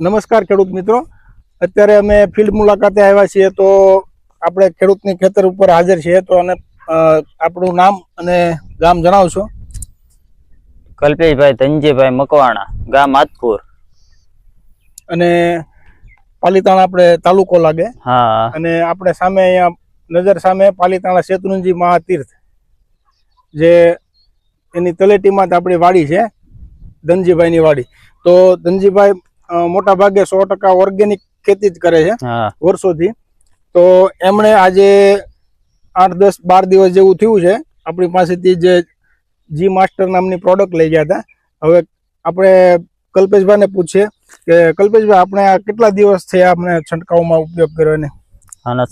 નમસ્કાર ખેડૂત મિત્રો. અત્યારે અમે ફિલ્ડ મુલાકાતે આવ્યા છીએ તો આપણે ખેડૂતની ખેતર ઉપર હાજર છીએ તો અને આપણું નામ અને ગામ જણાવશો. કલ્પેશભાઈ ધનજીભાઈ મકવાણા ગામ આતપુર અને પાલીતાણા આપણે તાલુકો લાગે. હા. અને આપણે સામે અહીંયા નજર સામે પાલીતાણા શેત્રુંજી મહાતીર્થ જે એની તલેટીમાં આપણી વાડી છે ધનજીભાઈની વાડી. તો ધનજીભાઈ મોટા ભાગે સો ટકા ઓર્ગેનિક ખેતી જ કરે છે વર્ષોથી. તો એમણે આજે આઠ દસ બાર દિવસ જેવું થયું છે. આપણી પાસેથી જે જી માસ્ટર નામની પ્રોડક્ટ લઈ ગયા હતા. હવે આપણે કલ્પેશભાઈને પૂછીએ કે કલ્પેશભાઈ આપણે આ કેટલા દિવસ થયા આપણે છંટકાવમાં ઉપયોગ કર્યો એને?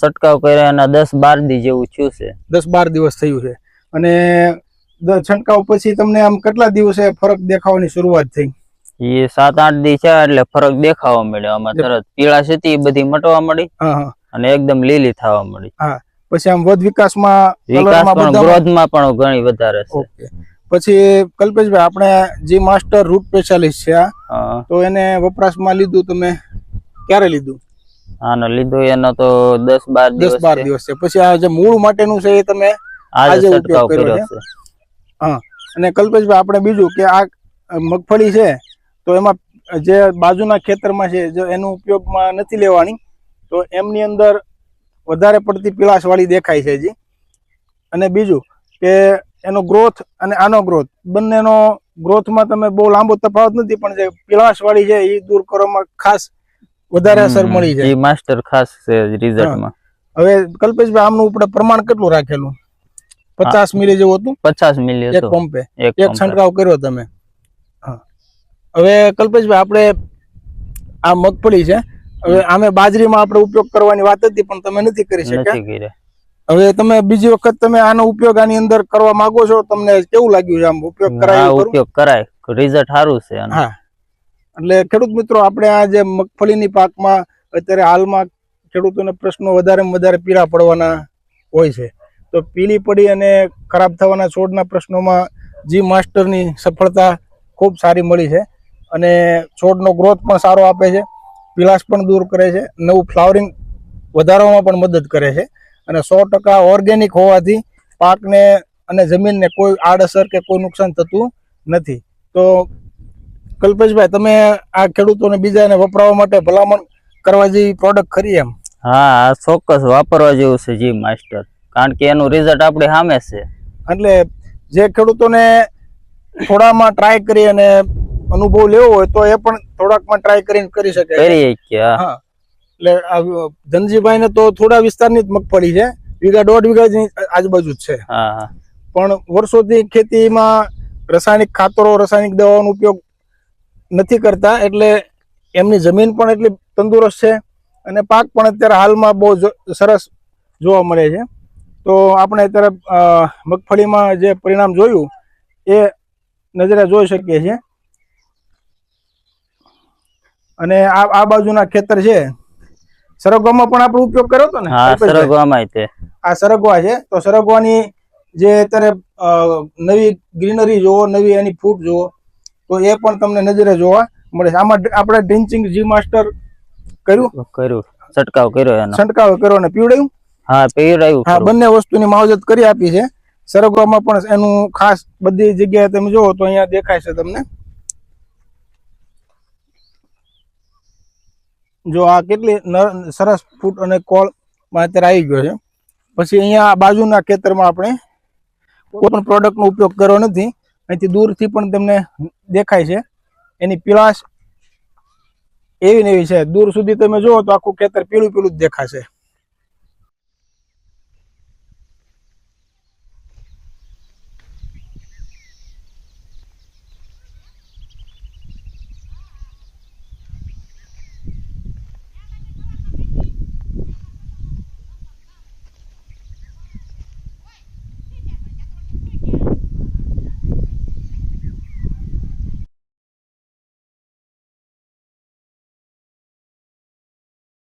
છંટકાવ કર્યા એના દસ બાર દી જેવું થયું છે. દસ બાર દિવસ થયું છે. અને છંટકાવ પછી તમને આમ કેટલા દિવસે ફરક દેખાવાની શરૂઆત થઈ? એ સાત આઠ દી છે એટલે ફરક દેખાવા મળ્યો. આમાં તરત પીળા છે એ બધી મટવા મળી અને એકદમ લીલી થવા મળી. પછી આમ વધ વિકાસમાં વિકાસ કલરમાં પણ બધામાં ગ્રોથમાં પણ ઘણી વધારે છે. પછી કલ્પેશભાઈ આપણે જે માસ્ટર રૂટ સ્પેશિયાલિસ્ટ છે આ તો એને વપરાશમાં લીધું તમે? ક્યારે લીધું? આનો લીધો એનો તો દસ બાર દસ બાર દિવસ છે. પછી આ જે મૂળ માટેનું છે એ તમે આજે ઉપયોગ કર્યો છે? હા. અને કલ્પેશભાઈ આપણે બીજું કે આ મગફળી છે તો એમાં જે બાજુના ખેતરમાં છે જો એનો ઉપયોગમાં નથી લેવાની તો એમની અંદર વધારે પડતી પીળાશ વાળી દેખાય છે હજી. અને બીજું કે એનો ગ્રોથ અને આનો ગ્રોથ બંનેનો ગ્રોથમાં તમે બહુ લાંબો તફાવત નથી પણ જે પીળાશ વાળી છે એ દૂર કરવામાં ખાસ વધારે અસર મળી છે. એ માસ્ટર ખાસ છે રિઝલ્ટમાં હવે કલ્પેશભાઈ આમનું આપણે પ્રમાણ કેટલું રાખેલું? પચાસ મિલી જેવું હતું? પચાસ મિલી એક પંપે. એક છંટકાવ કર્યો તમે? હવે કલ્પેશભાઈ આપણે આ મગફળી છે હવે આમે બાજરીમાં આપણે ઉપયોગ કરવાની વાત હતી પણ તમે નથી કરી શક્યા. હવે તમે બીજી વખત તમે આનો ઉપયોગ આની અંદર કરવા માંગો છો તમને કેવું લાગ્યું છે આમ ઉપયોગ કરાય ઉપયોગ કરાય. રિઝલ્ટ સારું છે હા. એટલે ખેડૂત મિત્રો આપણે આ જે મગફળીની પાકમાં અત્યારે હાલમાં ખેડૂતોને પ્રશ્નો વધારેમાં વધારે પીળા પડવાના હોય છે. તો પીળી પડી અને ખરાબ થવાના છોડના પ્રશ્નોમાં જી માસ્ટરની સફળતા ખૂબ સારી મળી છે. અને છોડનો ગ્રોથ પણ સારો આપે છે. પીળાશ પણ દૂર કરે છે નવું ફ્લાવરિંગ વધારવામાં પણ મદદ કરે છે. અને સો ટકા ઓર્ગેનિક હોવાથી પાકને અને જમીનને કોઈ આડઅસર કે કોઈ નુકસાન થતું નથી. તો કલ્પેશભાઈ તમે આ ખેડૂતોને બીજાને વપરાવા માટે ભલામણ કરવા જેવી પ્રોડક્ટ ખરી એમ? હા ચોક્કસ વાપરવા જેવું છે જી માસ્ટર. કારણ કે એનું રિઝલ્ટ આપણે સામે છે. એટલે જે ખેડૂતોને થોડામાં ટ્રાય કરી અને અનુભવ લેવો હોય તો એ પણ થોડાકમાં ટ્રાય કરીને કરી શકે કરી હા. એટલે ધનજીભાઈ ને તો થોડા વિસ્તારની જ મગફળી છે. વીઘા દોઢ વીઘા આજુબાજુ જ છે. પણ વર્ષોથી ખેતીમાં રાસાયણિક ખાતરો રાસાયણિક દવાઓનો ઉપયોગ નથી કરતા એટલે એમની જમીન પણ એટલી તંદુરસ્ત છે અને પાક પણ અત્યારે હાલમાં બહુ સરસ જોવા મળે છે. તો આપણે અત્યારે મગફળીમાં જે પરિણામ જોયું એ નજરે જોઈ શકીએ છીએ. અને આ આ બાજુના ખેતર છે. સરગવામાં પણ આપણે ઉપયોગ કર્યો હતો ને? હા સરગવામાં તે આ સરગવા છે. તો સરગવાની જે અત્યારે નવી ગ્રીનરી જોવો નવી એની ફૂટ જોવો તો એ પણ તમને નજરે જોવા મળે છે. આમાં આપણે ડ્રિન્ચિંગ જી માસ્ટર કર્યું? કર્યું. છંટકાવ કર્યો એનો. છંટકાવ કર્યો અને પીવડાયું? હા પીવડાયું હા બંને વસ્તુની માવજત કરી આપી છે. સરગવામાં પણ એનું ખાસ બધી જગ્યાએ તમે જોવો તો અહીંયા દેખાય છે તમને. જો આ કેટલી સરસ ફૂટ અને કોળમાં અત્યારે આવી ગયો છે. પછી અહીંયા બાજુના ખેતરમાં આપણે કોઈ પણ પ્રોડક્ટનો ઉપયોગ કર્યો નથી. અહીંથી દૂરથી પણ તમને દેખાય છે. એની પીળાશ એવી ને એવી છે. દૂર સુધી તમે જુઓ તો આખું ખેતર પીળું પીળું જ દેખાશે.